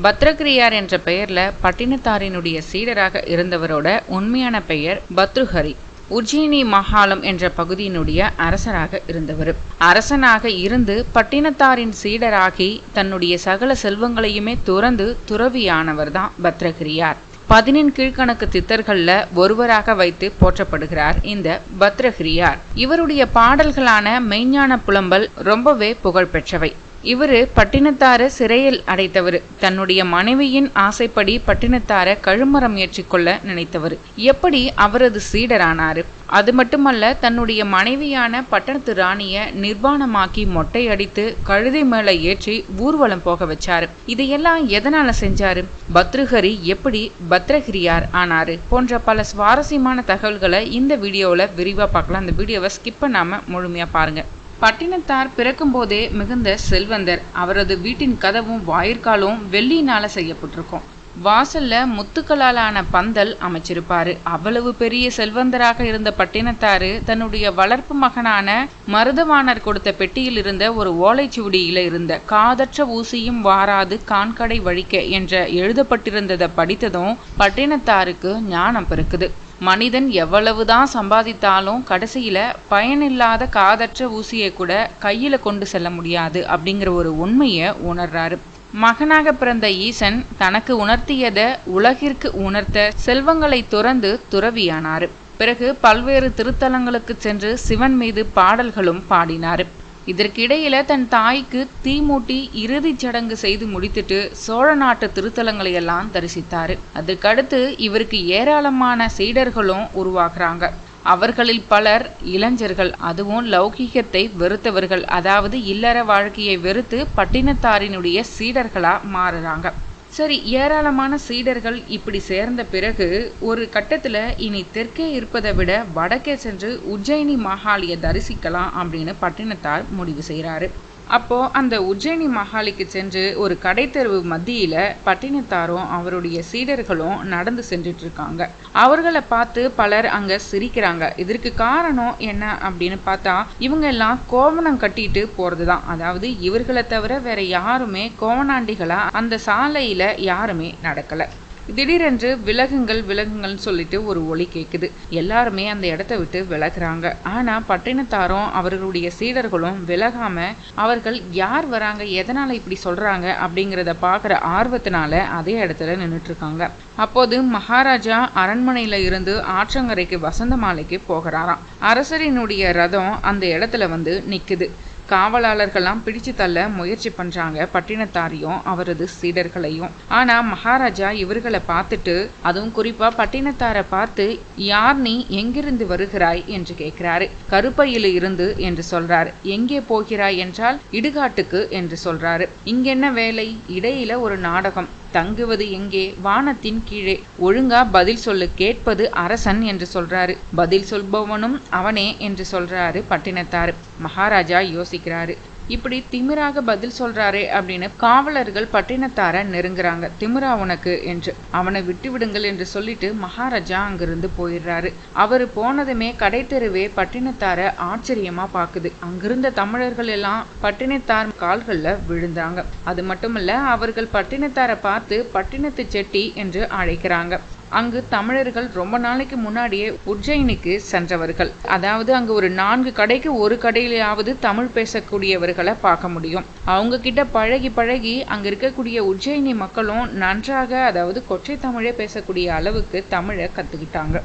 பத்ரகிரியார் என்ற பெயரில் பட்டினத்தாரினுடைய சீடராக இருந்தவரோட உண்மையான பெயர் பத்ருஹரி. உஜ்ஜினி மகாலம் என்ற பகுதியினுடைய அரசராக இருந்தவர். அரசனாக இருந்து பட்டினத்தாரின் சீடராகி தன்னுடைய சகல செல்வங்களையுமே துறந்து துறவியானவர் தான் பத்ரகிரியார். பதினெண் கீழ்கணக்கு தித்தர்களில் ஒருவராக வைத்து போற்றப்படுகிறார் இந்த பத்ரகிரியார். இவருடைய பாடல்களான மெய்ஞான புலம்பல் ரொம்பவே புகழ்பெற்றவை. இவரு பட்டினத்தார சிறையில் அடைத்தவர். தன்னுடைய மனைவியின் ஆசைப்படி பட்டினத்தார கழுமரம் ஏற்றிக்கொள்ள நினைத்தவர். எப்படி அவரது சீடரானார்? அது மட்டுமல்ல தன்னுடைய மனைவியான பட்டணத்து ராணிய நிர்வாணமாக்கி மொட்டை அடித்து கழுதை மேல ஏற்றி ஊர்வலம் போக வச்சாரு. இதையெல்லாம் எதனால செஞ்சாரு? பத்ருஹரி எப்படி பத்ரகிரியார் ஆனாரு? போன்ற பல சுவாரஸ்யமான தகவல்களை இந்த வீடியோவில் விரிவாக பார்க்கலாம். அந்த வீடியோவை ஸ்கிப் பண்ணாமல் முழுமையாக பாருங்கள் பட்டினத்தார் பிறக்கும்போதே மிகுந்த செல்வந்தர். அவரது வீட்டின் கதவும் வாயிற்காலும் வெள்ளியினால செய்யப்பட்டிருக்கும். வாசல்ல முத்துக்களாலான பந்தல் அமைச்சிருப்பாரு. அவ்வளவு பெரிய செல்வந்தராக இருந்த பட்டினத்தாரு தன்னுடைய வளர்ப்பு மகனான மருதவாணர் கொடுத்த பெட்டியில் இருந்த ஒரு ஓலைச்சுவடியில இருந்த காதற்ற ஊசியும் வாராது கான்கடை வழிக்க என்ற எழுதப்பட்டிருந்ததை படித்ததும் பட்டினத்தாருக்கு ஞானம் பிறக்குது மனிதன் எவ்வளவுதான் சம்பாதித்தாலும் கடைசியில் பயனில்லாத காதற்ற ஊசியை கூட கையில் கொண்டு செல்ல முடியாது அப்படிங்கிற ஒரு உண்மையை உணர்றாரு. மகனாக பிறந்த ஈசன் தனக்கு உணர்த்தியதை உலகிற்கு உணர்த்த செல்வங்களை துறந்து துறவியானார். பிறகு பல்வேறு திருத்தலங்களுக்கு சென்று சிவன் மீது பாடல்களும் பாடினார். இதற்கிடையில தன் தாய்க்கு தீ மூட்டி இறுதிச் சடங்கு செய்து முடித்துட்டு சோழ நாட்டு திருத்தலங்களை எல்லாம் தரிசித்தாரு. அதுக்கடுத்து இவருக்கு ஏராளமான சீடர்களும் உருவாக்குறாங்க அவர்களில் பலர் இளைஞர்கள். அதுவும் லௌகீகத்தை வெறுத்தவர்கள். அதாவது இல்லற வாழ்க்கையை வெறுத்து பட்டினத்தாரினுடைய சீடர்களா மாறுறாங்க. சரி ஏராளமான சீடர்கள் இப்படி சேர்ந்த பிறகு ஒரு கட்டத்தில் இனி தெற்கே இருப்பதை விட வடக்கே சென்று உஜ்ஜயினி மகாலியை தரிசிக்கலாம் அப்படின்னு பட்டினத்தார் முடிவு செய்கிறாரு அப்போ அந்த உஜ்ஜயினி மகாலிக்கு சென்று ஒரு கடைத்தெருவு மத்தியில பட்டினத்தாரும் அவருடைய சீடர்களும் நடந்து சென்றுட்டு இருக்காங்க அவர்களை பார்த்து பலர் அங்க சிரிக்கிறாங்க. இதற்கு காரணம் என்ன அப்படின்னு பார்த்தா இவங்க எல்லாம் கோவணம் கட்டிட்டு போறதுதான். அதாவது இவர்களை தவிர வேற யாருமே கோவணாண்டிகளா அந்த சாலையில யாருமே நடக்கல. திடீரென்று விலகுங்கள் விலகுங்கள்னு சொல்லிட்டு ஒரு ஒலி கேட்குது எல்லாருமே அந்த இடத்த விட்டு விலகுறாங்க. ஆனா பட்டினத்தாரும் அவர்களுடைய சீடர்களும் விலகாம அவர்கள் யார் வராங்க எதனால இப்படி சொல்றாங்க அப்படிங்கிறத பாக்குற ஆர்வத்தினால அதே இடத்துல நின்றுட்டு இருக்காங்க அப்போது மகாராஜா அரண்மனையில இருந்து ஆற்றங்கரைக்கு வசந்த மாலைக்கு போகிறாராம். அரசரினுடைய ரதம் அந்த இடத்துல வந்து நிக்குது. காவலாளர்கள்லாம் பிடிச்சு தள்ள முயற்சி பண்றாங்க. பட்டினத்தாரையும் அவரது சீடர்களையும். ஆனா மகாராஜா இவர்களை பார்த்துட்டு அதுவும் குறிப்பா பட்டினத்தாரை பார்த்து யார் நீ? எங்கிருந்து வருகிறாய்? என்று கேட்கிறாரு. கருப்பையில் இருந்து என்று சொல்றாரு. எங்கே போகிறாய்? என்றால் இடுகாட்டுக்கு என்று சொல்றாரு. இங்கென்ன வேலை? இடையில ஒரு நாடகம். தங்குவது எங்கே? வானத்தின் கீழே. ஒழுங்கா பதில் சொல்லு கேட்பது அரசன் என்று சொல்றாரு. பதில் சொல்பவனும் அவனே என்று சொல்றாரு பட்டினத்தாரு. மகாராஜா யோசிக்கிறாரு. இப்படி திமிராக பதில் சொல்றாரே அப்படின்னு காவலர்கள் பட்டினத்தார நெருங்குறாங்க. திமிரா உனக்கு என்று. அவனை விட்டு விடுங்கள் என்று சொல்லிட்டு மகாராஜா அங்கிருந்து போயிடுறாரு. அவரு போனதுமே கடைத்தெருவே பட்டினத்தார ஆச்சரியமா பாக்குது. அங்கிருந்த தமிழர்கள் எல்லாம் பட்டினத்தார் கால்கள்ல விழுந்தாங்க. அது மட்டுமல்ல அவர்கள் பட்டினத்தார பார்த்து பட்டினத்து செட்டி என்று அழைக்கிறாங்க. அங்கு தமிழர்கள் ரொம்ப நாளைக்கு முன்னாடியே உஜ்ஜயினிக்கு சென்றவர்கள். அதாவது அங்கு ஒரு நான்கு கடைக்கு ஒரு கடையிலாவது தமிழ் பேசக்கூடியவர்களை பார்க்க முடியும். அவங்க கிட்ட பழகி பழகி அங்க இருக்கக்கூடிய உஜ்ஜயினி மக்களும் நன்றாக அதாவது கொச்சை தமிழே பேசக்கூடிய அளவுக்கு தமிழை கத்துக்கிட்டாங்க.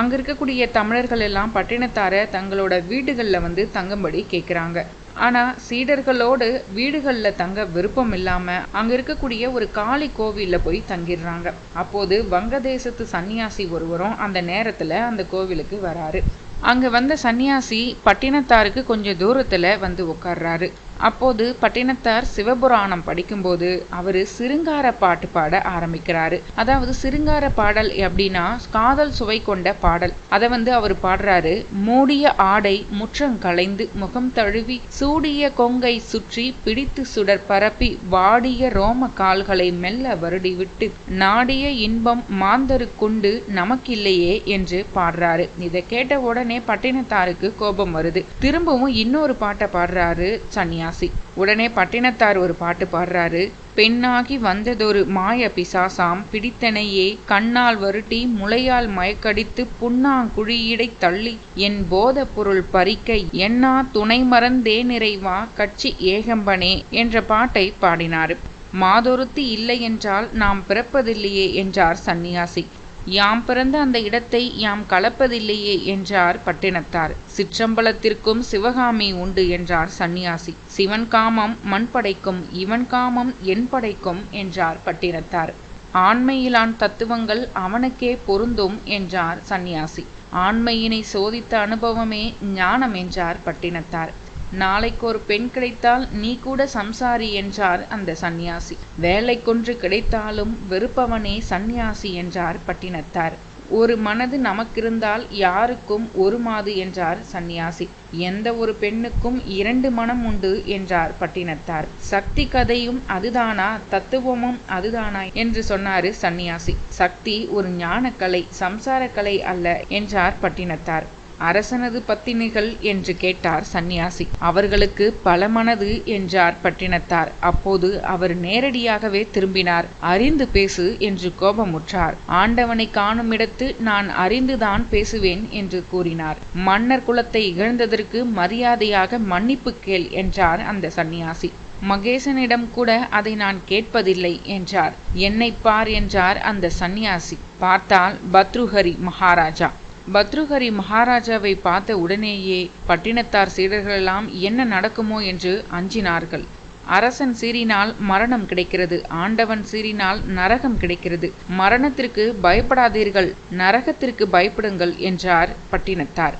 அங்க இருக்கக்கூடிய தமிழர்கள் எல்லாம் பட்டினத்தார தங்களோட வீடுகளில் வந்து தங்கும்படி கேட்குறாங்க ஆனால் சீடர்களோடு வீடுகளில் தங்க விருப்பம் இல்லாமல் அங்கே இருக்கக்கூடிய ஒரு காளி கோவிலில் போய் தங்கிடுறாங்க. அப்போது வங்கதேசத்து சன்னியாசி ஒருவரும் அந்த நேரத்தில் அந்த கோவிலுக்கு வராரு. அங்கே வந்த சன்னியாசி பட்டினத்தாருக்கு கொஞ்சம் தூரத்தில் வந்து உட்கார்றாரு அப்போது பட்டினத்தார் சிவபுராணம் படிக்கும்போது அவர் சிருங்கார பாட்டு பாட ஆரம்பிக்கிறாரு. அதாவது சிருங்கார பாடல் அப்படின்னா காதல் சுவை கொண்ட பாடல். அதை வந்து அவர் பாடுறாரு. மூடிய ஆடை முற்றம் களைந்து முகம் தழுவி சூடிய கொங்கை சுற்றி பிடித்து சுடர் பரப்பி வாடிய ரோம கால்களை மெல்ல வருடி விட்டு நாடிய இன்பம் மாந்தருக்குண்டு நமக்கில்லையே என்று பாடுறாரு. இதை கேட்ட உடனே பட்டினத்தாருக்கு கோபம் வருது. திரும்பவும் இன்னொரு பாட்டை பாடுறாரு சன்னியாசி. சந்நியாசி உடனே பட்டினத்தார் ஒரு பாட்டு பாடுறாரு. பெண்ணாகி வந்ததொரு மாய பிசாசாம் பிடித்தனையே கண்ணால் வருட்டி முளையால் மயக்கடித்து புண்ணாங்குழியிடை தள்ளி என் போத பொருள் பறிக்க எண்ணா துணை மறந்தே நிறைவா கட்சி ஏகம்பனே என்ற பாட்டை பாடினார். மாதொருத்தி இல்லை என்றால் நாம் பிறப்பதில்லையே என்றார் சந்நியாசி. யாம் பிறந்த அந்த இடத்தை யாம் கலப்பதில்லையே என்றார் பட்டினத்தார். சிற்றம்பலத்திற்கும் சிவகாமி உண்டு என்றார் சந்நியாசி. சிவன் காமம் மண் படைக்கும் இவன் காமம் என் படைக்கும் என்றார் பட்டினத்தார். ஆண்மையிலான் தத்துவங்கள் அவனுக்கே பொருந்தும் என்றார் சந்நியாசி. ஆண்மையினை சோதித்த அனுபவமே ஞானம் என்றார் பட்டினத்தார். நாளைக்கு ஒரு பெண் கிடைத்தால் நீ கூட சம்சாரி என்றார் அந்த சந்நியாசி. வேலை கொன்று கிடைத்தாலும் வெறுப்பவனே சந்நியாசி என்றார் பட்டினத்தார். ஒரு மனது நமக்கிருந்தால் யாருக்கும் ஒரு மாது என்றார் சந்நியாசி. எந்த ஒரு பெண்ணுக்கும் இரண்டு மனம் உண்டு என்றார் பட்டினத்தார். சக்தி கதையும் அதுதானா? தத்துவமும் அதுதானா? என்று சொன்னாரு சந்நியாசி. சக்தி ஒரு ஞானக்கலை சம்சாரக்கலை அல்ல என்றார் பட்டினத்தார். அரசனது பத்தினிகள் என்று கேட்டார் சந்நியாசி. அவர்களுக்கு பல மனது என்றார் பட்டினத்தார். அப்போது அவர் நேரடியாகவே திரும்பினார். அறிந்து பேசு என்று கோபமுற்றார். ஆண்டவனை காணுமிடத்து நான் அறிந்துதான் பேசுவேன் என்று கூறினார். மன்னர் குலத்தை இகழ்ந்ததற்கு மரியாதையாக மன்னிப்பு கேள் என்றார் அந்த சந்நியாசி. மகேசனிடம் கூட அதை நான் கேட்பதில்லை என்றார். என்னை பார் என்றார் அந்த சந்நியாசி. பார்த்தால் பத்ருஹரி மகாராஜா. பத்ருஹரி மகாராஜாவை பார்த்த உடனேயே பட்டினத்தார் சீடர்களெல்லாம் என்ன நடக்குமோ என்று அஞ்சினார்கள். அரசன் சீறினால் மரணம் கிடைக்கிறது ஆண்டவன் சீறினால் நரகம் கிடைக்கிறது. மரணத்திற்கு பயப்படாதீர்கள் நரகத்திற்கு பயப்படுங்கள் என்றார் பட்டினத்தார்.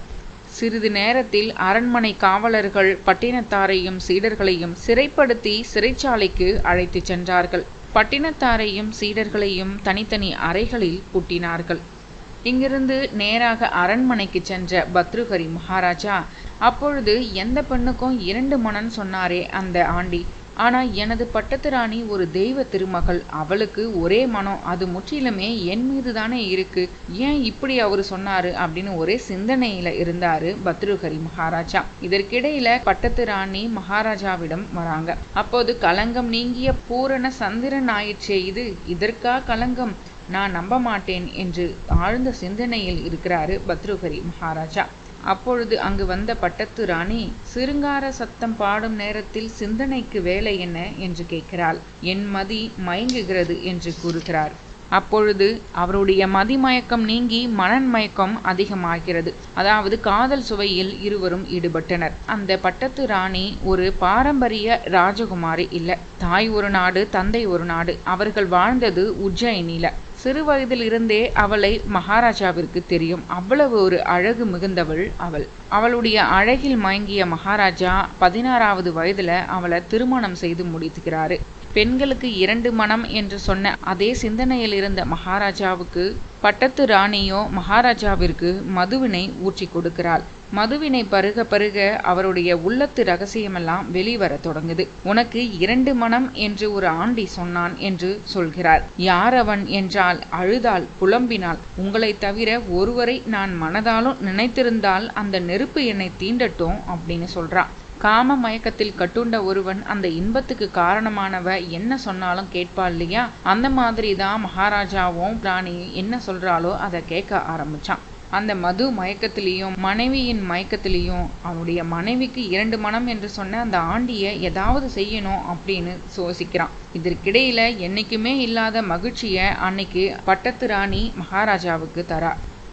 சிறிது நேரத்தில் அரண்மனை காவலர்கள் பட்டினத்தாரையும் சீடர்களையும் சிறைப்படுத்தி சிறைச்சாலைக்கு அழைத்துச் சென்றார்கள். பட்டினத்தாரையும் சீடர்களையும் தனித்தனி அறைகளில் பூட்டினார்கள் இங்கிருந்து நேராக அரண்மனைக்கு சென்ற பத்ருகரி மகாராஜா அப்பொழுது எந்த பெண்ணுக்கும் இரண்டு மனன் சொன்னாரே அந்த ஆண்டி. ஆனால் எனது பட்டத்து ராணி ஒரு தெய்வ திருமகள். அவளுக்கு ஒரே மனம். அது முற்றிலுமே என் மீது தானே இருக்கு. ஏன் இப்படி அவர் சொன்னாரு? அப்படின்னு ஒரே சிந்தனையில இருந்தாரு பத்ருஹரி மகாராஜா. இதற்கிடையில பட்டத்து ராணி மகாராஜாவிடம் வராங்க. அப்போது கலங்கம் நீங்கிய பூரண சந்திரன் ஆயிற்றே இது. இதற்கா கலங்கம் நான் நம்ப மாட்டேன் என்று ஆழ்ந்த சிந்தனையில் இருக்கிறாரு பத்ருகரி மகாராஜா. அப்பொழுது அங்கு வந்த பட்டத்து ராணி சிருங்கார சத்தம் பாடும் நேரத்தில் சிந்தனைக்கு வேலை என்ன? என்று கேட்கிறாள். என் மதி மயங்குகிறது என்று கூறுகிறார். அப்பொழுது அவருடைய மதிமயக்கம் நீங்கி மனன் மயக்கம் அதிகமாகிறது. அதாவது காதல் சுவையில் இருவரும் ஈடுபட்டனர். அந்த பட்டத்து ராணி ஒரு பாரம்பரிய ராஜகுமாரி இல்ல. தாய் ஒரு நாடு தந்தை ஒரு நாடு. அவர்கள் வாழ்ந்தது உஜ்ஜயினில. சிறு வயதில் இருந்தே அவளை மகாராஜாவிற்கு தெரியும். அவ்வளவு ஒரு அழகு மிகுந்தவள் அவள். அவளுடைய அழகில் மயங்கிய மகாராஜா பதினாறாவது வயதுல அவளை திருமணம் செய்து முடித்துக்கிறாரு பெண்களுக்கு இரண்டு மனம் என்று சொன்ன அதே சிந்தனையில் இருந்த மகாராஜாவுக்கு பட்டத்து ராணியோ மகாராஜாவிற்கு மதுவினை ஊற்றி கொடுக்கிறாள். மதுவினை பருக பருக அவருடைய உள்ளத்து ரகசியமெல்லாம் வெளிவர தொடங்குது. உனக்கு இரண்டு மனம் என்று ஒரு ஆண்டி சொன்னான் என்று சொல்கிறார். யார் அவன் என்றால் அழுதாள் புலம்பினால். உங்களை தவிர ஒருவரை நான் மனதாலும் நினைத்திருந்தால் அந்த நெருப்பு என்னை தீண்டட்டும் அப்படின்னு சொல்றான் காம மயக்கத்தில் கட்டுண்ட ஒருவன் அந்த இன்பத்துக்கு காரணமானவ என்ன சொன்னாலும் கேட்பா இல்லையா? அந்த மாதிரி தான் மகாராஜாவும் ராணி என்ன சொல்றாலோ அதை கேட்க ஆரம்பிச்சான். அந்த மது மயக்கத்திலையும் மனைவியின் மயக்கத்திலையும் அவனுடைய மனைவிக்கு இரண்டு மனம் என்று சொன்ன அந்த ஆண்டியை ஏதாவது செய்யணும் அப்படின்னு யோசிக்கிறான் இதற்கிடையில என்னைக்குமே இல்லாத மகிழ்ச்சியை அன்னைக்கு பட்டத்து ராணி மகாராஜாவுக்கு தரா.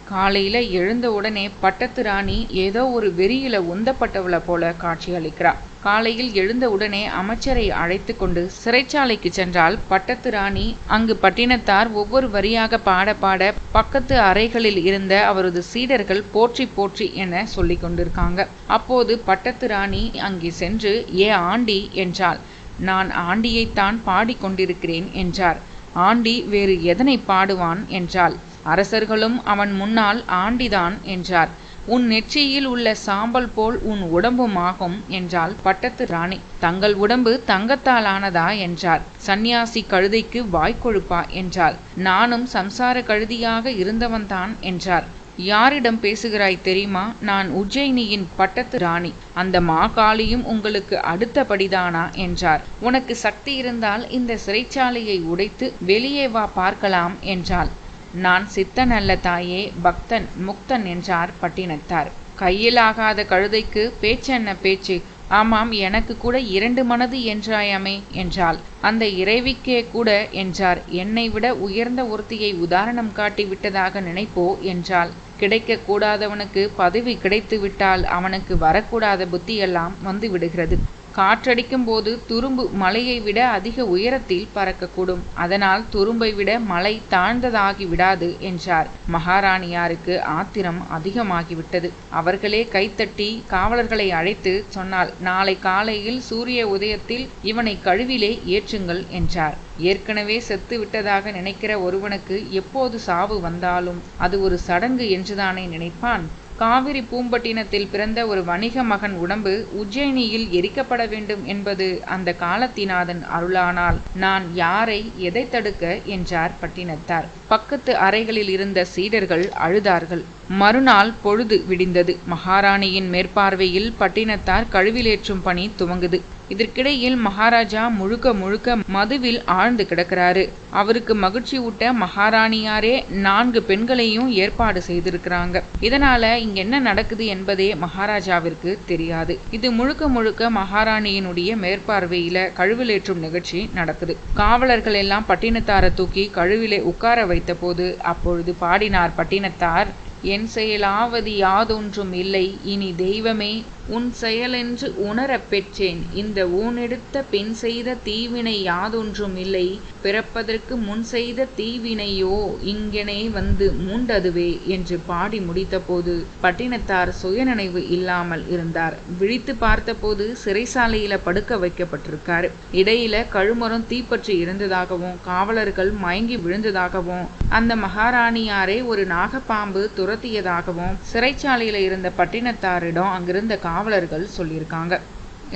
காலையில் எழுந்த உடனே பட்டத்து ராணி ஏதோ ஒரு வெறியில உந்தப்பட்டவளை போல காட்சியளிக்கிறார் காலையில் எழுந்த உடனே அமைச்சரை அழைத்து கொண்டு சிறைச்சாலைக்கு சென்றால் பட்டத்து ராணி அங்கு பட்டினத்தார் ஒவ்வொரு வரியாக பாட பாட பக்கத்து அறைகளில் இருந்த அவரது சீடர்கள் போற்றி போற்றி என சொல்லிக் கொண்டிருக்காங்க. அப்போது பட்டத்து ராணி அங்கே சென்று ஏ ஆண்டி என்றாள். நான் ஆண்டியைத்தான் பாடிக்கொண்டிருக்கிறேன் என்றார். ஆண்டி வேறு எதனை பாடுவான் என்றாள். அரசர்களும் அவன் முன்னால் ஆண்டிதான் என்றார். உன் நெற்றியில் உள்ள சாம்பல் போல் உன் உடம்புமாகும் என்றாள் பட்டத்து ராணி. தங்கள் உடம்பு தங்கத்தால் ஆனதா என்றார். சந்நியாசி கழுதைக்கு வாய்க்கொழுப்பா என்றாள். நானும் சம்சார கழுதியாக இருந்தவன்தான் என்றார். யாரிடம் பேசுகிறாய் தெரியுமா? நான் உஜ்ஜயினியின் பட்டத்து ராணி. அந்த மாகாளியும் உங்களுக்கு அடுத்தபடிதானா என்றார். உனக்கு சக்தி இருந்தால் இந்த சிறைச்சாலையை உடைத்து வெளியே வா பார்க்கலாம் என்றாள். நான் சித்தன் அல்ல தாயே பக்தன் முக்தன் என்றார் பட்டினத்தார். கையிலாகாத கழுதைக்கு கழுதைக்கு பேச்சென்ன பேச்சு? ஆமாம் எனக்கு கூட இரண்டு மனது என்றாயாமே என்றாள். அந்த இறைவிக்கே கூட என்றார். என்னை விட உயர்ந்த ஒருத்தியை உதாரணம் காட்டி விட்டதாக நினைப்போ என்றாள். கிடைக்க கூடாதவனுக்கு பதவி கிடைத்து விட்டால் அவனுக்கு வரக்கூடாத புத்தியெல்லாம் வந்து விடுகிறது. காற்றடிக்கும் போது துரும்பு மலையை விட அதிக உயரத்தில் பறக்கக்கூடும். அதனால் துரும்பை விட மலை தாழ்ந்ததாகி விடாது என்றார். மகாராணியாருக்கு ஆத்திரம் அதிகமாகிவிட்டது. அவர்களே கைத்தட்டி காவலர்களை அழைத்து சொன்னால் நாளை காலையில் சூரிய உதயத்தில் இவனை கழுவிலே ஏற்றுங்கள் என்றார். ஏற்கனவே செத்து விட்டதாக நினைக்கிற ஒருவனுக்கு எப்போது சாவு வந்தாலும் அது ஒரு சடங்கு என்றுதானே நினைப்பான்? காவிரி பூம்பட்டினத்தில் பிறந்த ஒரு வணிக மகன் உடம்பு உஜ்ஜயினியில் எரிக்கப்பட வேண்டும் என்பது அந்த காலத்தினாதன் அருளானால் நான் யாரை எதை தடுக்க என்றார் பட்டினத்தார். பக்கத்து அறைகளில் இருந்த சீடர்கள் அழுதார்கள். மறுநாள் பொழுது விடிந்தது. மகாராணியின் மேற்பார்வையில் பட்டினத்தார் கழுவிலேற்றும் பணி துவங்குது. இதற்கிடையில் மகாராஜா முழுக்க முழுக்க மதுவில் ஆழ்ந்து கிடக்கிறாரு. அவருக்கு மகிழ்ச்சி ஊட்ட மகாராணியாரே நான்கு பெண்களையும் ஏற்பாடு செய்திருக்கிறாங்க. இதனால இங்க என்ன நடக்குது என்பதே மகாராஜாவிற்கு தெரியாது. இது முழுக்க முழுக்க மகாராணியினுடைய மேற்பார்வையில கழுவிலேற்றும் நிகழ்ச்சி நடக்குது. காவலர்கள் எல்லாம் பட்டினத்தார தூக்கி கழுவிலே உட்கார வைத்த போது அப்பொழுது பாடினார் பட்டினத்தார் என் செயலாவது யாதொன்றும் இல்லை. இனி தெய்வமே உன் செயலென்று உணரப் பெற்றேன். இந்த ஊனெடுத்த பெண் செய்த தீவினை யாதொன்றும் இல்லை. பிறப்பதற்கு முன் செய்த தீவினையோ இங்கனே வந்து மூண்டதுவே என்று பாடி முடித்தபோது பட்டினத்தார் சுயநினைவு இல்லாமல் இருந்தார். விழித்து பார்த்தபோது சிறைசாலையில படுக்க வைக்கப்பட்டிருக்காரு. இடையில கழுமரம் தீப்பற்றி இருந்ததாகவும் காவலர்கள் மயங்கி விழுந்ததாகவும் அந்த மகாராணியாரே ஒரு நாகப்பாம்பு துரத்தியதாகவும் சிறைச்சாலையில் இருந்த பட்டினத்தாரிடம் அங்கிருந்த காவலர்கள் சொல்லியிருக்காங்க.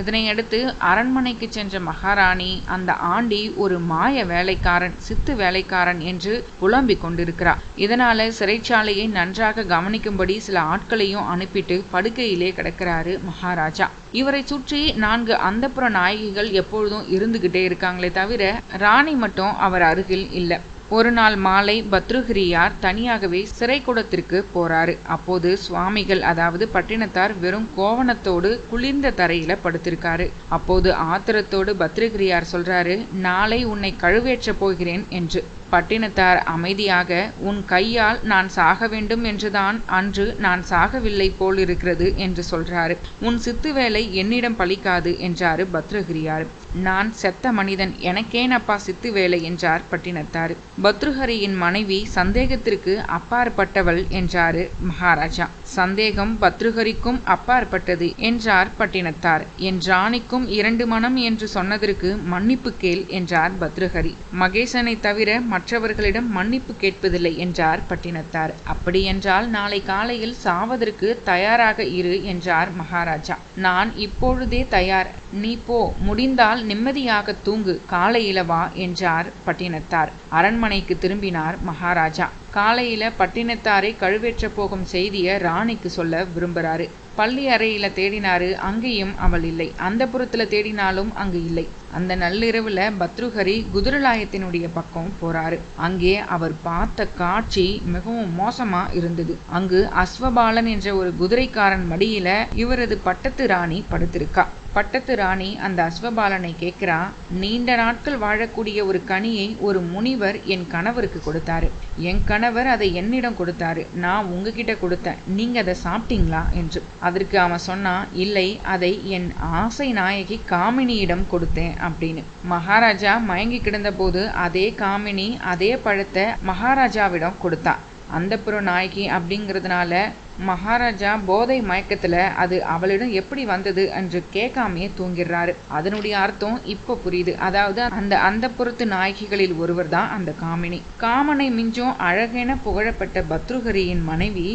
இதனையடுத்து அரண்மனைக்கு சென்ற மகாராணி அந்த ஆண்டி ஒரு மாய வேலைக்காரன் சித்து வேலைக்காரன் என்று புலம்பிக் கொண்டிருக்கிறார். இதனால சிறைச்சாலையை நன்றாக கவனிக்கும்படி சில ஆட்களையும் அனுப்பிட்டு படுக்கையிலே கிடக்கிறாரு மகாராஜா. இவரை சுற்றி நான்கு அந்தப்புற நாயகிகள் எப்பொழுதும் இருந்துகிட்டே இருக்காங்களே தவிர ராணி மட்டும் அவர் அருகில் இல்லை. ஒரு நாள் மாலை பத்ருகிரியார் தனியாகவே சிறைக்கூடத்திற்கு போறாரு. அப்போது சுவாமிகள் அதாவது பட்டினத்தார் வெறும் கோவணத்தோடு குளிர்ந்த தரையில படுத்திருக்காரு. அப்போது ஆத்திரத்தோடு பத்ருகிரியார் சொல்றாரு நாளை உன்னை கழுவேற்றப் போகிறேன் என்று. பட்டினத்தார் அமைதியாக உன் கையால் நான் சாக வேண்டும் என்றுதான் அன்று நான் சாகவில்லை போலிருக்கிறது என்று சொல்றாரு. உன் சித்து வேலை என்னிடம் பலிக்காது என்றாரு பத்ருகிரியார் நான் செத்த மனிதன் எனக்கேனப்பா சித்து வேலை என்றார் பட்டினத்தார். பத்ருஹரியின் மனைவி சந்தேகத்திற்கு அப்பாற்பட்டவள் என்றாரு மகாராஜா. சந்தேகம் பத்ருஹரிக்கும் அப்பாற்பட்டது என்றார் பட்டினத்தார். என் ராணிக்கும் இரண்டு மனம் என்று சொன்னதற்கு மன்னிப்பு கேள் என்றார் பத்ருஹரி. மகேசனை தவிர மற்றவர்களிடம் மன்னிப்பு கேட்பதில்லை என்றார் பட்டினத்தார். அப்படியென்றால் நாளை காலையில் சாவதற்கு தயாராக இரு என்றார் மகாராஜா. நான் இப்பொழுதே தயார். நீ போ. முடிந்தால் நிம்மதியாக தூங்கு. காலையில வா என்றார் பட்டினத்தார். அரண்மனைக்கு திரும்பினார் மகாராஜா. காலையில பட்டினத்தாரை கழுவேற்ற போகும் செய்திய ராணிக்கு சொல்ல விரும்புறாரு. பள்ளி அறையில் தேடினாரு அங்கேயும் அவள் இல்லை. அந்த புறத்தில் தேடினாலும் அங்கு இல்லை. அந்த நள்ளிரவில் பத்ருஹரி குதிரலாயத்தினுடைய பக்கம் போறாரு. அங்கே அவர் பார்த்த காட்சி மிகவும் மோசமா இருந்தது. அங்கு அஸ்வபாலன் என்ற ஒரு குதிரைக்காரன் மடியில இவரது பட்டத்து ராணி படுத்திருக்கா. பட்டத்து ராணி அந்த அஸ்வபாலனை கேட்கிறா நீண்ட நாட்கள் வாழக்கூடிய ஒரு கனியை ஒரு முனிவர் என் கணவருக்கு கொடுத்தாரு. என் கணவர் அதை என்னிடம் கொடுத்தாரு. நான் உங்ககிட்ட கொடுத்தேன். நீங்க அதை சாப்பிட்டீங்களா? என்று. அதற்கு அவன் சொன்னா இல்லை அதை என் ஆசை நாயகி காமினியிடம் கொடுத்தேன் அப்படின்னு. மகாராஜா மயங்கி கிடந்தபோது அதே காமினி அதே பழத்தை மகாராஜாவிடம் கொடுத்தா. அந்தப்புற நாயகி அப்படிங்கிறதுனால மகாராஜா போதை மயக்கத்துல அது அவளிடம் எப்படி வந்தது என்று கேட்காமையே தூங்கிடுறாரு. அதனுடைய அர்த்தம் இப்போ புரியுது. அதாவது அந்த அந்தப்புறத்து நாயகிகளில் ஒருவர் தான் அந்த காமினி. காமனை மிஞ்சும் அழகென புகழப்பட்ட பத்ருகரியின் மனைவி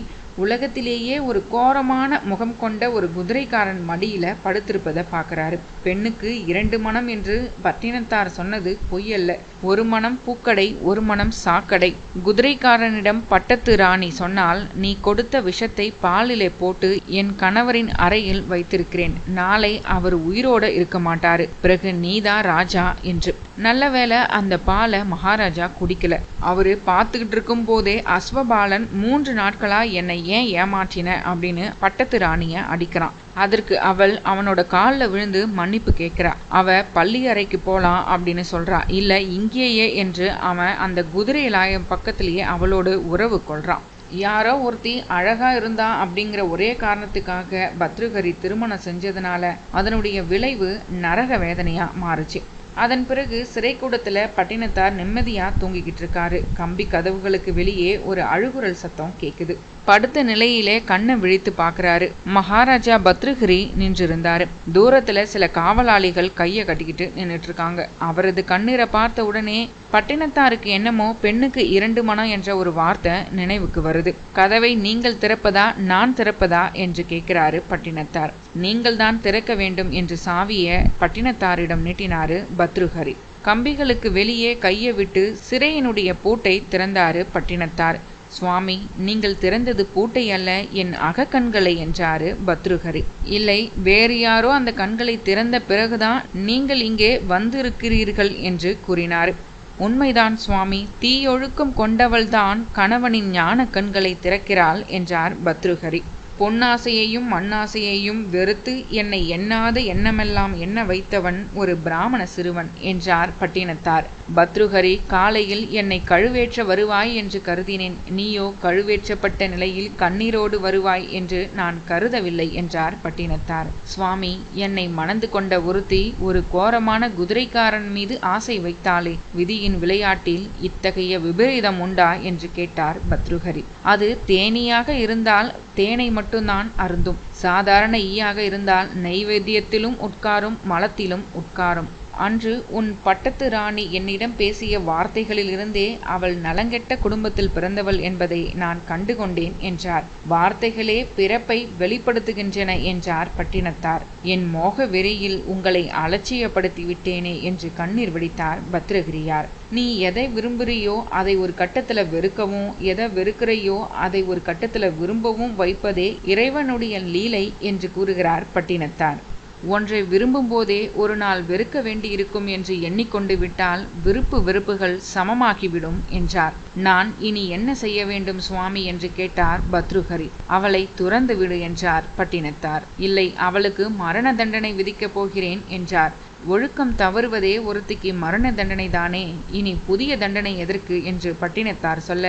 உலகத்திலேயே ஒரு கோரமான முகம் கொண்ட ஒரு குதிரைக்காரன் மடியில படுத்திருப்பதை பார்க்கறாரு பெண்ணுக்கு இரண்டு மனம் என்று பட்டினத்தார் சொன்னது பொய்யல்ல ஒரு மனம் பூக்கடை ஒரு மனம் சாக்கடை. குதிரைக்காரனிடம் பட்டத்து ராணி சொன்னால் நீ கொடுத்த விஷத்தை பாலிலே போட்டு என் கணவரின் அறையில் வைத்திருக்கிறேன். நாளை அவர் உயிரோட இருக்க மாட்டாரு. பிறகு நீதான் ராஜா என்று. நல்ல வேளை அந்த பாலை மகாராஜா குடிக்கல. அவரு பார்த்துக்கிட்டு இருக்கும் போதே அஸ்வபாலன் மூன்று நாட்களா என்னை ஏன் ஏமாற்றின அப்படின்னு பட்டத்து ராணியை அடிக்கிறான். அதற்கு அவள் அவனோட காலில் விழுந்து மன்னிப்பு கேட்குறா. அவ பள்ளி அறைக்கு போகலாம் அப்படின்னு சொல்றா. இல்லை இங்கேயே என்று அவன் அந்த குதிரை லாயம் பக்கத்திலேயே அவளோடு உறவு கொள்றான். யாரோ ஒருத்தி அழகா இருந்தா அப்படிங்கிற ஒரே காரணத்துக்காக பத்ருகரி திருமணம் செஞ்சதுனால அதனுடைய விளைவு நரக வேதனையா மாறுச்சு. அதன் பிறகு சிறைக்கூடத்துல பட்டினத்தார் நிம்மதியா தூங்கிக்கிட்டு இருக்காரு. கம்பி கதவுகளுக்கு வெளியே ஒரு அழுகுரல் சத்தம் கேக்குது. படுத்த நிலையிலே கண்ணை விழித்து பார்க்குறாரு. மகாராஜா பத்ருகிரி நின்றிருந்தாரு. தூரத்தில் சில காவலாளிகள் கையை கட்டிக்கிட்டு நின்றுட்டு இருக்காங்க அவரது கண்ணீரை பார்த்த உடனே பட்டினத்தாருக்கு என்னமோ பெண்ணுக்கு இரண்டு மனம் என்ற ஒரு வார்த்தை நினைவுக்கு வருது. கதவை நீங்கள் திறப்பதா நான் திறப்பதா? என்று கேட்கிறாரு பட்டினத்தார். நீங்கள் தான் திறக்க வேண்டும் என்று சாவிய பட்டினத்தாரிடம் நீட்டினாரு பத்ருஹரி. கம்பிகளுக்கு வெளியே கையை விட்டு சிறையினுடைய பூட்டை திறந்தாரு பட்டினத்தார். சுவாமி நீங்கள் திறந்தது பூட்டை அல்ல என் அகக்கண்களை என்றாரு பத்ருஹரி இல்லை வேறு யாரோ அந்த கண்களை திறந்த பிறகுதான் நீங்கள் இங்கே வந்திருக்கிறீர்கள் என்று கூறினார். உண்மைதான் சுவாமி தீயொழுக்கம் கொண்டவள்தான் கணவனின் ஞான கண்களை திறக்கிறாள் என்றார் பத்ருஹரி பொன்னாசையையும் மண்ணாசையையும் வெறுத்து என்னை எண்ணாத எண்ணமெல்லாம் எண்ண வைத்தவன் ஒரு பிராமண சிறுவன் என்றார் பட்டினத்தார். பத்ருஹரி காலையில் என்னை கழுவேற்ற வருவாய் என்று கருதினேன். நீயோ கழுவேற்றப்பட்ட நிலையில் கண்ணீரோடு வருவாய் என்று நான் கருதவில்லை என்றார் பட்டினத்தார். சுவாமி என்னை மணந்து கொண்ட ஒருத்தி ஒரு கோரமான குதிரைக்காரன் மீது ஆசை வைத்தாளே விதியின் விளையாட்டில் இத்தகைய விபரீதம் உண்டா? என்று கேட்டார் பத்ருஹரி அது தேனியாக இருந்தால் தேனை மட்டும் மட்டும்தான் அருந்தும். சாதாரண ஈயாக இருந்தால் நெய்வேத்தியத்திலும் உட்காரும் மலத்திலும் உட்காரும். அன்று உன் பட்டத்து ராணி என்னிடம் பேசிய வார்த்தைகளிலிருந்தே அவள் நலங்கெட்ட குடும்பத்தில் பிறந்தவள் என்பதை நான் கண்டுகொண்டேன் என்றார். வார்த்தைகளே பிறப்பை வெளிப்படுத்துகின்றன என்றார் பட்டினத்தார். என் மோக வெறியில் உங்களை அலட்சியப்படுத்தி விட்டேனே என்று கண்ணீர் வெடித்தார் பத்ரகிரியார். நீ எதை விரும்புறியோ அதை ஒரு கட்டத்தில் வெறுக்கவும் எதை வெறுக்கிறையோ அதை ஒரு கட்டத்தில் விரும்பவும் வைப்பதே இறைவனுடைய லீலை என்று கூறுகிறார் பட்டினத்தார். ஒன்றை விரும்பும் போதே ஒரு நாள் வெறுக்க வேண்டியிருக்கும் என்று எண்ணிக்கொண்டு விட்டால் விருப்பு வெறுப்புகள் சமமாகிவிடும் என்றார். நான் இனி என்ன செய்ய வேண்டும் சுவாமி? என்று கேட்டார் பத்ருஹரி. அவளை துறந்து விடு என்றார் பட்டினத்தார். இல்லை அவளுக்கு மரண தண்டனை விதிக்கப் போகிறேன் என்றார். ஒழுக்கம் தவறுவதே ஒருத்திக்கு மரண தண்டனை தானே இனி புதிய தண்டனை எதற்கு? என்று பட்டினத்தார் சொல்ல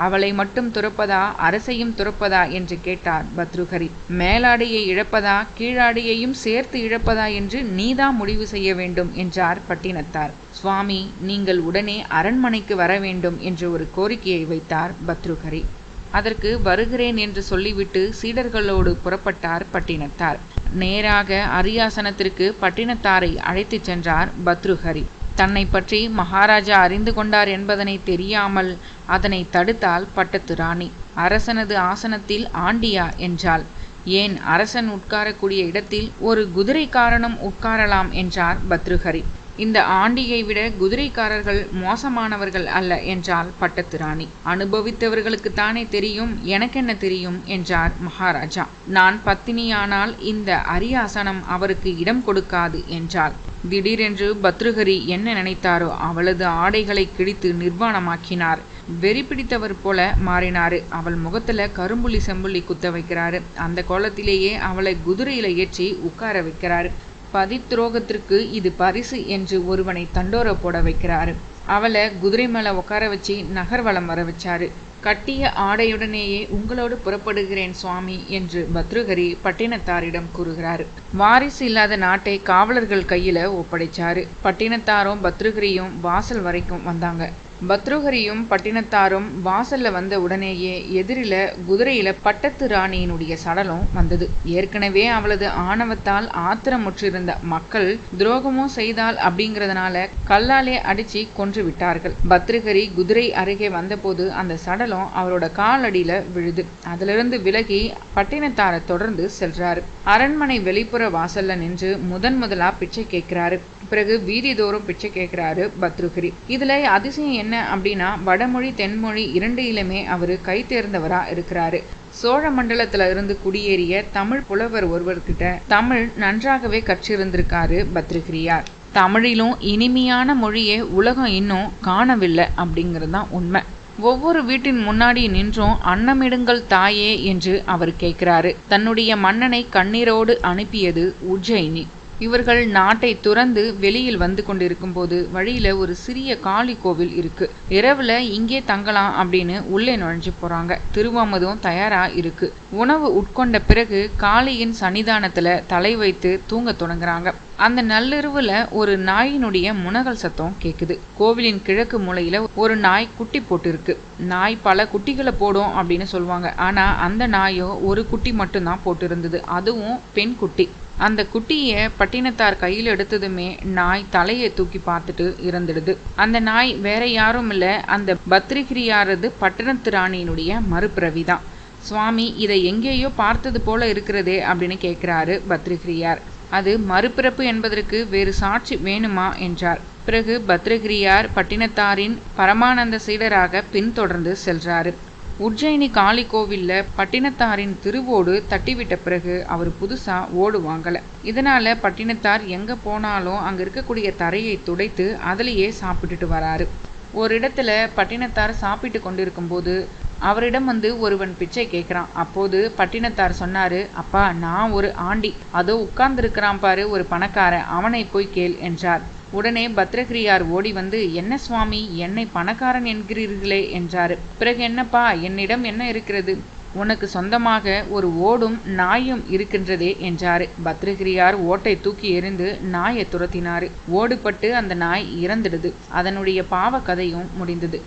அவளை மட்டும் துறப்பதா? அரசையும் துறப்பதா? என்று கேட்டார் பத்ருஹரி. மேலாடையை இழப்பதா? கீழாடையையும் சேர்த்து இழப்பதா? என்று நீதான் முடிவு செய்ய வேண்டும் என்றார் பட்டினத்தார். சுவாமி நீங்கள் உடனே அரண்மனைக்கு வர வேண்டும் என்று ஒரு கோரிக்கையை வைத்தார் பத்ருஹரி. அதற்கு வருகிறேன் என்று சொல்லிவிட்டு சீடர்களோடு புறப்பட்டார் பட்டினத்தார். நேராக அரியாசனத்திற்கு பட்டினத்தாரை அழைத்துச் சென்றார் பத்ருஹரி. தன்னை பற்றி மகாராஜா அறிந்து கொண்டார் என்பதனை தெரியாமல் அதனை தடுத்தாள் பட்டத்து ராணி அரசனது ஆசனத்தில் ஆண்டியா என்றாள். ஏன் அரசன் உட்காரக்கூடிய இடத்தில் ஒரு குதிரைக்காரனும் உட்காரலாம் என்றார் பத்ருஹரி. இந்த ஆண்டியை விட குதிரைக்காரர்கள் மோசமானவர்கள் அல்ல என்றாள் பட்டத்து ராணி அனுபவித்தவர்களுக்கு தானே தெரியும் எனக்கென்ன தெரியும் என்றார் மகாராஜா. நான் பத்தினியானால் இந்த அரியாசனம் அவருக்கு இடம் கொடுக்காது என்றாள். திடீரென்று பத்ருகரி என்ன நினைத்தாரோ அவளது ஆடைகளை கிழித்து நிர்வாணமாக்கினார். வெறி பிடித்தவர் போல மாறினாரு. அவள் முகத்துல கரும்புள்ளி செம்புள்ளி குத்த வைக்கிறாரு. அந்த கோலத்திலேயே அவளை குதிரையில ஏற்றி உட்கார வைக்கிறாரு. பதித்துரோகத்திற்கு இது பரிசு என்று ஒருவனை தண்டோர போட வைக்கிறாரு. அவளை குதிரை மேலே உட்கார வச்சு நகர்வலம் வர வச்சாரு. கட்டிய ஆடையுடனேயே உங்களோடு புறப்படுகிறேன் சுவாமி என்று பத்ருகரி பட்டினத்தாரிடம் கூறுகிறார். வாரிசு இல்லாத நாட்டை காவலர்கள் கையில ஒப்படைச்சாரு. பட்டினத்தாரும் பத்ருகரியும் வாசல் வரைக்கும் வந்தாங்க. பத்ருஹரியும் பட்டினத்தாரும் வாசல்ல வந்த உடனேயே எதிரில குதிரையில பட்டத்து ராணியினுடைய சடலம் வந்தது. ஏற்கனவே அவளது ஆணவத்தால் ஆத்திரமுற்றிருந்த மக்கள் துரோகமும் செய்தால் அப்படிங்கிறதுனால கல்லாலே அடிச்சு கொன்று விட்டார்கள். பத்ருஹரி குதிரை அருகே வந்தபோது அந்த சடலம் அவரோட காலடியில விழுது. அதிலிருந்து விலகி பட்டினத்தாரை தொடர்ந்து செல்றாரு. அரண்மனை வெளிப்புற வாசல்ல நின்று முதன் முதலா பிச்சை கேட்கிறாரு. பிறகு வீதிதோறும் பிச்சை கேட்கிறாரு பத்ருகிரி இதுல அதிசயம் என்ன என்ன அப்படின்னா வடமொழி தென்மொழி இரண்டிலுமே அவர் கை தேர்ந்தவராக இருக்கிறாரு. சோழ மண்டலத்துல இருந்து குடியேறிய தமிழ் புலவர் ஒருவர்கிட்ட தமிழ் நன்றாகவே கற்றிருந்திருக்காரு பத்ரிகிரியார். தமிழிலும் இனிமையான மொழியை உலகம் இன்னும் காணவில்லை அப்படிங்கிறது தான் உண்மை. ஒவ்வொரு வீட்டின் முன்னாடி நின்றும் அன்னமிடுங்கள் தாயே என்று அவர் கேட்கிறாரு. தன்னுடைய மன்னனை கண்ணீரோடு அனுப்பியது உஜ்ஜயினி. இவர்கள் நாட்டை துறந்து வெளியில் வந்து கொண்டிருக்கும் போது வழியில ஒரு சிறிய காளி கோவில் இருக்கு. இரவுல இங்கே தங்கலாம் அப்படின்னு உள்ளே நுழைஞ்சு போறாங்க. திருவாமதும் தயாரா இருக்கு. உணவு உட்கொண்ட பிறகு காளியின் சன்னிதானத்துல தலை வைத்து தூங்க தொடங்குறாங்க. அந்த நள்ளிரவுல ஒரு நாயினுடைய முனகல் சத்தம் கேக்குது. கோவிலின் கிழக்கு மூலையில ஒரு நாய் குட்டி போட்டிருக்கு. நாய் பல குட்டிகளை போடும் அப்படின்னு சொல்லுவாங்க. ஆனா அந்த நாயோ ஒரு குட்டி மட்டும்தான் போட்டிருந்தது. அதுவும் பெண் குட்டி. அந்த குட்டியை பட்டினத்தார் கையில் எடுத்ததுமே நாய் தலையை தூக்கி பார்த்துட்டு இறந்துடுது. அந்த நாய் வேற யாரும் இல்லை அந்த பத்ரிகிரியாரது பட்டணத்து ராணியினுடைய மறுபிறவி தான் சுவாமி இதை எங்கேயோ பார்த்தது போல இருக்கிறதே அப்படின்னு கேட்கிறாரு பத்ரிகிரியார். அது மறுபிறப்பு என்பதற்கு வேறு சாட்சி வேணுமா என்றார். பிறகு பத்ரகிரியார் பட்டினத்தாரின் பரமானந்த சீடராக பின்தொடர்ந்து செல்றாரு. உஜ்ஜயினி காளி கோவிலில் பட்டினத்தாரின் திருவோடு தட்டிவிட்ட பிறகு அவர் புதுசாக ஓடு வாங்கலை. இதனால் பட்டினத்தார் எங்கே போனாலும் அங்கே இருக்கக்கூடிய தரையை துடைத்து அதிலேயே சாப்பிட்டுட்டு வராரு. ஒரு இடத்துல பட்டினத்தார் சாப்பிட்டு கொண்டிருக்கும்போது அவரிடம் வந்து ஒருவன் பிச்சை கேட்குறான் அப்போது பட்டினத்தார் சொன்னாரு அப்பா நான் ஒரு ஆண்டி. அதோ உட்கார்ந்துருக்கிறான் பாரு ஒரு பணக்காரன். அவனை போய் கேள் என்றார். உடனே பத்ரகிரியார் ஓடி வந்து என்ன சுவாமி என்னை பணக்காரன் என்கிறீர்களே என்றார். பிறகு என்னப்பா என்னிடம் என்ன இருக்கிறது? உனக்கு சொந்தமாக ஒரு ஓடும் நாயும் இருக்கின்றதே என்றாரு. பத்ரகிரியார் ஓட்டை தூக்கி எறிந்து நாயை துரத்தினார். ஓடுபட்டு அந்த நாய் இறந்துடுது. அதனுடைய பாவ கதையும் முடிந்தது.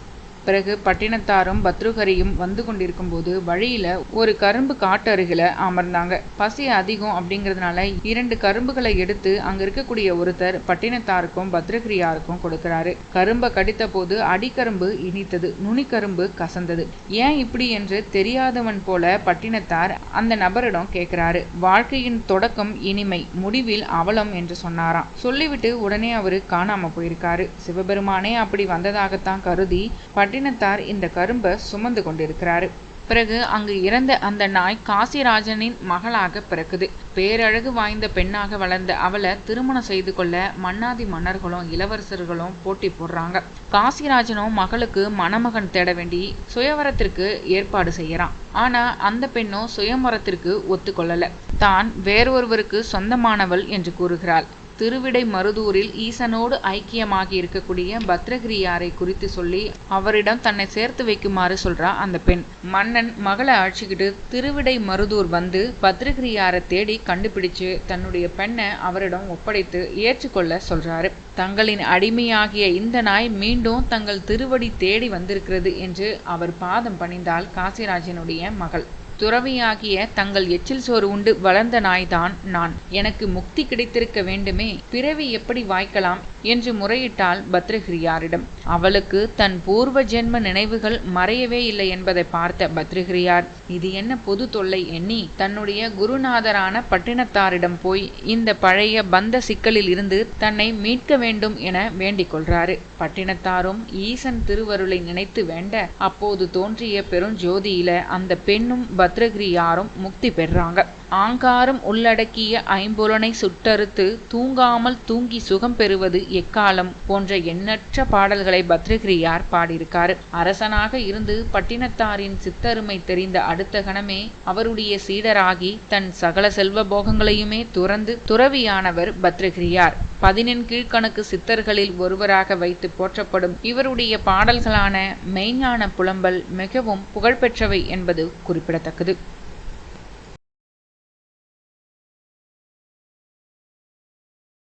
பிறகு பட்டினத்தாரும் பத்ருகரியும் வந்து கொண்டிருக்கும் போது வழியில ஒரு கரும்பு காட்டருகில அமர்ந்தாங்க. பசி அதிகம் அப்படிங்கிறதுனால இரண்டு கரும்புகளை எடுத்து அங்க இருக்கக்கூடிய ஒருத்தர் பட்டினத்தாருக்கும் பத்ரகிரியாருக்கும் கொடுக்கிறாரு. கரும்பை கடித்த போது அடிக்கரும்பு இனித்தது நுனிக்கரும்பு கசந்தது. ஏன் இப்படி என்று தெரியாதவன் போல பட்டினத்தார் அந்த நபரிடம் கேட்கிறாரு. வாழ்க்கையின் தொடக்கம் இனிமை முடிவில் அவலம் என்று சொன்னாராம். சொல்லிவிட்டு உடனே அவரு காணாம போயிருக்காரு. சிவபெருமானே அப்படி வந்ததாகத்தான் கருதி பட் பட்டினத்தார் இந்த கரும்பை சுமந்து கொண்டிருக்கிறாரு. பிறகு அங்கு இறந்த அந்த நாய் காசிராஜனின் மகளாக பிறக்குது. பேரழகு வாய்ந்த பெண்ணாக வளர்ந்த அவளை திருமணம் செய்து கொள்ள மன்னாதி மன்னர்களும் இளவரசர்களும் போட்டி போடுறாங்க. காசிராஜனும் மகளுக்கு மணமகன் தேட வேண்டி சுயவரத்திற்கு ஏற்பாடு செய்யறான். ஆனா அந்த பெண்ணும் சுயமரத்திற்கு ஒத்துக்கொள்ளல. தான் வேறொருவருக்கு சொந்தமானவள் என்று கூறுகிறாள். திருவிடை மருதூரில் ஈசனோடு ஐக்கியமாகி இருக்கக்கூடிய பத்ரகிரியாரை குறித்து சொல்லி அவரிடம் தன்னை சேர்த்து வைக்குமாறு சொல்றா அந்த பெண். மன்னன் மகளை அழைச்சிக்கிட்டு திருவிடை மருதூர் வந்து பத்ரகிரியாரை தேடி கண்டுபிடிச்சு தன்னுடைய பெண்ணை அவரிடம் ஒப்படைத்து ஏற்றுக்கொள்ள சொல்றாரு. தங்களின் அடிமையாகிய இந்த நாய் மீண்டும் தங்கள் திருவடி தேடி வந்திருக்கிறது என்று அவர் பாதம் பணிந்தாள் காசிராஜனுடைய மகள். துறவியாகிய தங்கள் எச்சில் சோறு உண்டு வளர்ந்த நாய்தான் நான். எனக்கு முக்தி கிடைத்திருக்க வேண்டுமே பிறவி எப்படி வாய்க்கலாம்? என்று முறையிட்டாள் பத்ரகிரியாரிடம். அவளுக்கு தன் பூர்வ ஜென்ம நினைவுகள் மறையவே இல்லை என்பதை பார்த்த பத்ரகிரியார் இது என்ன பொது தொல்லை எண்ணி தன்னுடைய குருநாதரான பட்டினத்தாரிடம் போய் இந்த பழைய பந்த சிக்கலில் இருந்து தன்னை மீட்க வேண்டும் என வேண்டிக் கொள்றாரு. பட்டினத்தாரும் ஈசன் திருவருளை நினைத்து வேண்ட அப்போது தோன்றிய பெருஞ்சோதியில அந்த பெண்ணும் பத் பத்ரகிரியாரும் முக்தி பெறுறாங்க ஆங்காரம் உள்ளடக்கிய ஐம்புலனை சுட்டறுத்து தூங்காமல் தூங்கி சுகம் பெறுவது எக்காலம் போன்ற எண்ணற்ற பாடல்களை பத்ரகிரியார் பாடியிருக்காரு. அரசனாக இருந்து பட்டினத்தாரின் சித்தருமை தெரிந்த அடுத்த கணமே அவருடைய சீடராகி தன் சகல செல்வ போகங்களையுமே துறந்து துறவியானவர் பத்ரகிரியார். பதினெண் கீழ்கணக்கு சித்தர்களில் ஒருவராக வைத்து போற்றப்படும் இவருடைய பாடல்களான மெய்ஞான புலம்பல் மிகவும் புகழ்பெற்றவை என்பது குறிப்பிடத்தக்கது.